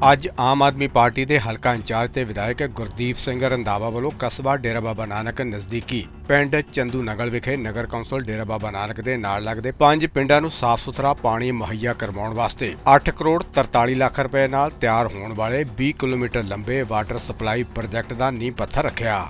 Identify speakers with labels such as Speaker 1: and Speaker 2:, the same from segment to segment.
Speaker 1: ਅੱਜ ਆਮ ਆਦਮੀ ਪਾਰਟੀ ਦੇ ਹਲਕਾ ਇੰਚਾਰਜ ਤੇ ਵਿਧਾਇਕ ਗੁਰਦੀਪ ਸਿੰਘ ਰੰਧਾਵਾ ਵੱਲੋਂ ਕਸਬਾ ਡੇਰਾ ਬਾਬਾ ਨਾਨਕ ਨਜ਼ਦੀਕੀ ਪਿੰਡ ਚੰਦੂ ਨਗਲ ਵਿਖੇ ਨਗਰ ਕੌਂਸਲ ਡੇਰਾ ਬਾਬਾ ਨਾਨਕ ਦੇ ਨਾਲ ਲੱਗਦੇ ਪੰਜ ਪਿੰਡਾਂ ਨੂੰ ਸਾਫ਼ ਸੁਥਰਾ ਪਾਣੀ ਮੁਹੱਈਆ ਕਰਵਾਉਣ ਵਾਸਤੇ 8 ਕਰੋੜ 43 ਲੱਖ ਰੁਪਏ ਨਾਲ ਤਿਆਰ ਹੋਣ ਵਾਲੇ 20 ਕਿਲੋਮੀਟਰ ਲੰਬੇ ਵਾਟਰ ਸਪਲਾਈ ਪ੍ਰੋਜੈਕਟ ਦਾ ਨੀਂਹ ਪੱਥਰ ਰੱਖਿਆ।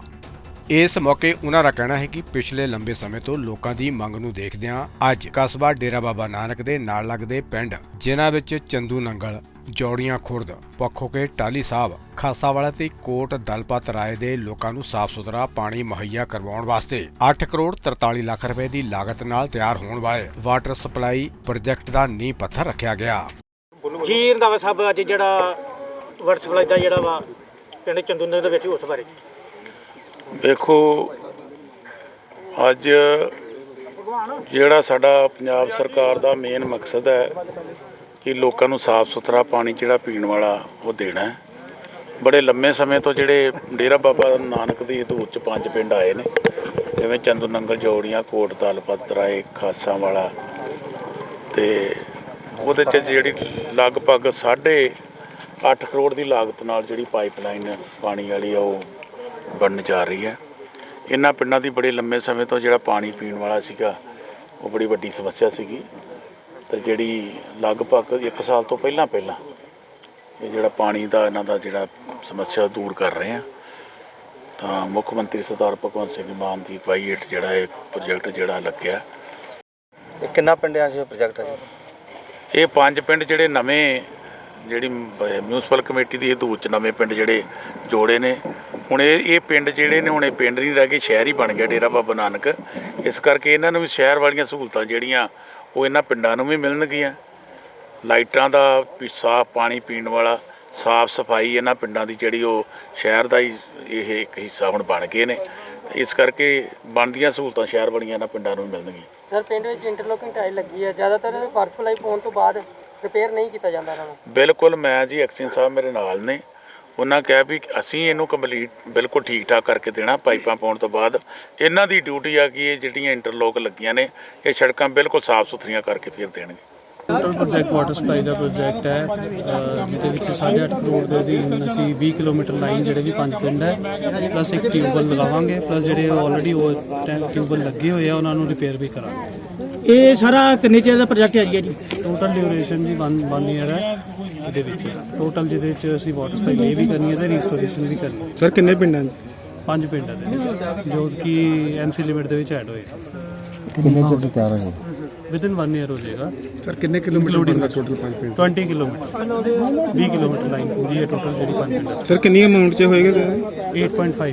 Speaker 1: ਇਸ ਮੌਕੇ ਉਹਨਾਂ ਦਾ ਕਹਿਣਾ ਹੈ ਕਿ ਪਿਛਲੇ ਲੰਬੇ ਸਮੇਂ ਤੋਂ ਲੋਕਾਂ ਦੀ ਮੰਗ ਨੂੰ ਦੇਖਦਿਆਂ ਅੱਜ ਕਸਬਾ ਡੇਰਾ ਬਾਬਾ ਨਾਨਕ ਦੇ ਨਾਲ ਲੱਗਦੇ ਪਿੰਡ, ਜਿਨ੍ਹਾਂ ਵਿੱਚ ਚੰਦੂ ਨੰਗਲ ਜੋੜੀਆਂ ਖੁਰਦ ਪੱਖੋਕੇ ਟਾਲੀ ਸਾਹਿਬ ਖਾਸਾਵਾਲਾ ਤੇ ਕੋਟ ਦਲਪਤ ਰਾਏ ਦੇ ਲੋਕਾਂ ਨੂੰ ਸਾਫ਼ ਸੁਥਰਾ ਪਾਣੀ ਮੁਹੱਈਆ ਕਰਵਾਉਣ ਵਾਸਤੇ 8 ਕਰੋੜ 43 ਲੱਖ ਰੁਪਏ ਦੀ ਲਾਗਤ ਨਾਲ ਤਿਆਰ ਹੋਣ ਵਾਲੇ ਵਾਟਰ ਸਪਲਾਈ ਪ੍ਰੋਜੈਕਟ ਦਾ ਨੀਂਹ ਪੱਥਰ ਰੱਖਿਆ ਗਿਆ।
Speaker 2: ਜੀ ਰੰਧਾਵਾ ਸਾਹਿਬ ਅੱਜ ਜਿਹੜਾ ਵਰਡ ਸਪਲਾਈ ਦਾ ਜਿਹੜਾ ਵਾ ਪਿੰਡ ਚੰਦੂਨੇ ਦੇ ਵਿੱਚ ਉਸ ਬਾਰੇ।
Speaker 3: ਵੇਖੋ ਅੱਜ ਜਿਹੜਾ ਸਾਡਾ ਪੰਜਾਬ ਸਰਕਾਰ ਦਾ ਮੇਨ ਮਕਸਦ ਹੈ ਕਿ ਲੋਕਾਂ ਨੂੰ ਸਾਫ਼ ਸੁਥਰਾ ਪਾਣੀ ਜਿਹੜਾ ਪੀਣ ਵਾਲਾ ਉਹ ਦੇਣਾ ਬੜੇ ਲੰਮੇ ਸਮੇਂ ਤੋਂ ਜਿਹੜੇ ਡੇਰਾ ਬਾਬਾ ਨਾਨਕ ਦੀ ਹਦੂਦ ਚ ਪੰਜ ਪਿੰਡ ਆਏ ਨੇ, ਜਿਵੇਂ ਚੰਦੂ ਨੰਗਲ ਜੋੜੀਆਂ, ਕੋਟ ਦਲਪਤ ਰਾਏ ਖਾਸਾਂ ਵਾਲਾ ਤੇ ਉਹਦੇ ਚ ਜਿਹੜੀ ਲਗਭਗ ਸਾਢੇ 8 ਕਰੋੜ ਦੀ ਲਾਗਤ ਨਾਲ ਜਿਹੜੀ ਪਾਈਪਲਾਈਨ ਪਾਣੀ ਵਾਲੀ ਆ ਉਹ ਬਣਨ ਜਾ ਰਹੀ ਹੈ। ਇਹਨਾਂ ਪਿੰਡਾਂ ਦੀ ਬੜੇ ਲੰਮੇ ਸਮੇਂ ਤੋਂ ਜਿਹੜਾ ਪਾਣੀ ਪੀਣ ਵਾਲਾ ਸੀਗਾ, ਉਹ ਬੜੀ ਵੱਡੀ ਸਮੱਸਿਆ ਸੀਗੀ। ਤੇ ਜਿਹੜੀ ਲਗਭਗ 1 ਸਾਲ ਤੋਂ ਪਹਿਲਾਂ ਪਹਿਲਾਂ ਇਹ ਜਿਹੜਾ ਪਾਣੀ ਦਾ ਇਹਨਾਂ ਦਾ ਜਿਹੜਾ ਸਮੱਸਿਆ ਦੂਰ ਕਰ ਰਹੇ ਆ। ਤਾਂ ਮੁੱਖ ਮੰਤਰੀ ਸਰਦਾਰ ਭਗਵੰਤ ਸਿੰਘ ਮਾਨ ਦੀ ਅਗਵਾਈ ਹੇਠ ਜਿਹੜਾ ਇਹ ਪ੍ਰੋਜੈਕਟ ਜਿਹੜਾ ਲੱਗਿਆ।
Speaker 2: ਇਹ ਕਿੰਨਾ ਪਿੰਡਾਂ 'ਚ ਪ੍ਰੋਜੈਕਟ ਹੈ
Speaker 3: ਇਹ ਪੰਜ ਪਿੰਡ ਜਿਹੜੇ ਨਵੇਂ ਜਿਹੜੀ ਮਿਊਨਿਸਪਲ ਕਮੇਟੀ ਦੀ ਹਦੂਦ ਚ ਨਵੇਂ ਪਿੰਡ ਜਿਹੜੇ ਜੋੜੇ ਨੇ। ਹੁਣ ਇਹ ਇਹ ਪਿੰਡ ਜਿਹੜੇ ਨੇ ਹੁਣ ਇਹ ਪਿੰਡ ਨਹੀਂ ਰਹਿ ਗਏ ਸ਼ਹਿਰ ਹੀ ਬਣ ਗਿਆ ਡੇਰਾ ਬਾਬਾ ਨਾਨਕ। ਇਸ ਕਰਕੇ ਇਹਨਾਂ ਨੂੰ ਵੀ ਸ਼ਹਿਰ ਵਾਲੀਆਂ ਸਹੂਲਤਾਂ ਜਿਹੜੀਆਂ ਉਹ ਇਹਨਾਂ ਪਿੰਡਾਂ ਨੂੰ ਵੀ ਮਿਲਣਗੀਆਂ। ਲਾਈਟਾਂ ਦਾ ਵੀ ਸਾਫ਼ ਪਾਣੀ ਪੀਣ ਵਾਲਾ ਸਾਫ਼ ਸਫ਼ਾਈ ਇਹਨਾਂ ਪਿੰਡਾਂ ਦੀ ਜਿਹੜੀ ਉਹ ਸ਼ਹਿਰ ਦਾ ਹੀ ਇਹ ਇੱਕ ਹਿੱਸਾ ਹੁਣ ਬਣ ਗਏ ਨੇ। ਇਸ ਕਰਕੇ ਬਣਦੀਆਂ ਸਹੂਲਤਾਂ ਸ਼ਹਿਰ ਵਾਲੀਆਂ ਇਹਨਾਂ ਪਿੰਡਾਂ ਨੂੰ ਵੀ ਮਿਲਣਗੀਆਂ।
Speaker 4: ਸਰ ਪਿੰਡ ਵਿੱਚ ਇੰਟਰਲੋਕਿੰਗ ਟਾਇਲ ਲੱਗੀ ਹੈ ਜ਼ਿਆਦਾਤਰ ਸਪਲਾਈ ਪਾਉਣ ਤੋਂ ਬਾਅਦ ਰਿਪੇਅਰ ਨਹੀਂ ਕੀਤਾ ਜਾਂਦਾ ਇਹਨਾਂ ਨੂੰ।
Speaker 3: ਬਿਲਕੁਲ ਮੈਂ ਜੀ ਐਕਸ਼ਨ ਸਾਹਿਬ ਮੇਰੇ ਨਾਲ ਨੇ। ਉਹਨਾਂ ਕਿਹਾ ਵੀ ਅਸੀਂ ਇਹਨੂੰ ਕੰਪਲੀਟ ਬਿਲਕੁਲ ਠੀਕ ਠਾਕ ਕਰਕੇ ਦੇਣਾ, ਪਾਈਪਾਂ ਪਾਉਣ ਤੋਂ ਬਾਅਦ। ਇਹਨਾਂ ਦੀ ਡਿਊਟੀ ਆ ਕਿ ਇਹ ਜਿਹੜੀਆਂ ਇੰਟਰਲੋਕ ਲੱਗੀਆਂ ਨੇ, ਇਹ ਸੜਕਾਂ ਬਿਲਕੁਲ ਸਾਫ਼ ਸੁਥਰੀਆਂ ਕਰਕੇ ਫਿਰ ਦੇਣਗੇ।
Speaker 5: ਟੋਟਲ ਪ੍ਰੋਜੈਕਟ ਵਾਟਰ ਸਪਲਾਈ ਦਾ ਪ੍ਰੋਜੈਕਟ ਹੈ ਜਿਹਦੇ ਵਿੱਚ 8.5 ਕਰੋੜ ਦੇ ਅਧੀਨ ਅਸੀਂ 20 ਕਿਲੋਮੀਟਰ ਲਾਈਨ ਜਿਹੜੇ ਵੀ ਪੰਜ ਪਿੰਡ ਹੈ ਪਲੱਸ ਇੱਕ ਟਿਊਬਵੈਲ ਲਗਾਵਾਂਗੇ ਪਲੱਸ ਜਿਹੜੇ ਆਲਰੇਡੀ ਉਹ ਟਿਊਬਵੈਲ ਲੱਗੇ ਹੋਏ ਆ, ਉਹਨਾਂ ਨੂੰ ਰਿਪੇਅਰ ਵੀ ਕਰਾਂਗੇ।
Speaker 2: ਇਹ ਸਾਰਾ ਕਿੰਨੇ ਚਿਰ ਦਾ ਪ੍ਰੋਜੈਕਟ ਹੈ ਜੀ
Speaker 5: ਟੋਟਲ ਡਿਊਰੇਸ਼ਨ ਜੀ 1 1 ਇਅਰ ਹੈ ਇਹਦੇ ਵਿੱਚ। ਟੋਟਲ ਜਿਹਦੇ ਵਿੱਚ ਅਸੀਂ ਵਾਟਰ ਸਪਲਾਈ ਵੀ ਕਰਨੀ ਹੈ ਤੇ ਰੀਸਟੋਰੇਸ਼ਨ ਵੀ ਕਰਨੀ ਹੈ।
Speaker 6: ਸਰ ਕਿੰਨੇ ਪਿੰਡਾਂ 'ਚ?
Speaker 5: ਪੰਜ ਪਿੰਡਾਂ ਦੇ ਜੋ ਕਿ ਐਮਸੀ ਲਿਮਿਟ ਦੇ ਵਿੱਚ ਐਡ ਹੋਏ
Speaker 6: ਕਿੰਨੇ ਚਿਰ ਤਿਆਰ ਹੈ
Speaker 5: ਵਿਦਿਨ 1 ਇਅਰ ਹੋ ਜਾਏਗਾ।
Speaker 6: ਸਰ ਕਿੰਨੇ ਕਿਲੋਮੀਟਰ ਬਣਦਾ ਟੋਟਲ ਪੰਜ ਪਿੰਡ?
Speaker 5: 20 ਕਿਲੋਮੀਟਰ। 20 ਕਿਲੋਮੀਟਰ ਲਾਈਨ ਪੂਰੀ ਹੈ ਟੋਟਲ ਜਿਹੜੀ ਪੰਜ ਪਿੰਡਾਂ
Speaker 6: ਸਰ ਕਿੰਨੀ ਅਮਾਉਂਟ 'ਚ ਹੋਏਗਾ
Speaker 5: 8.5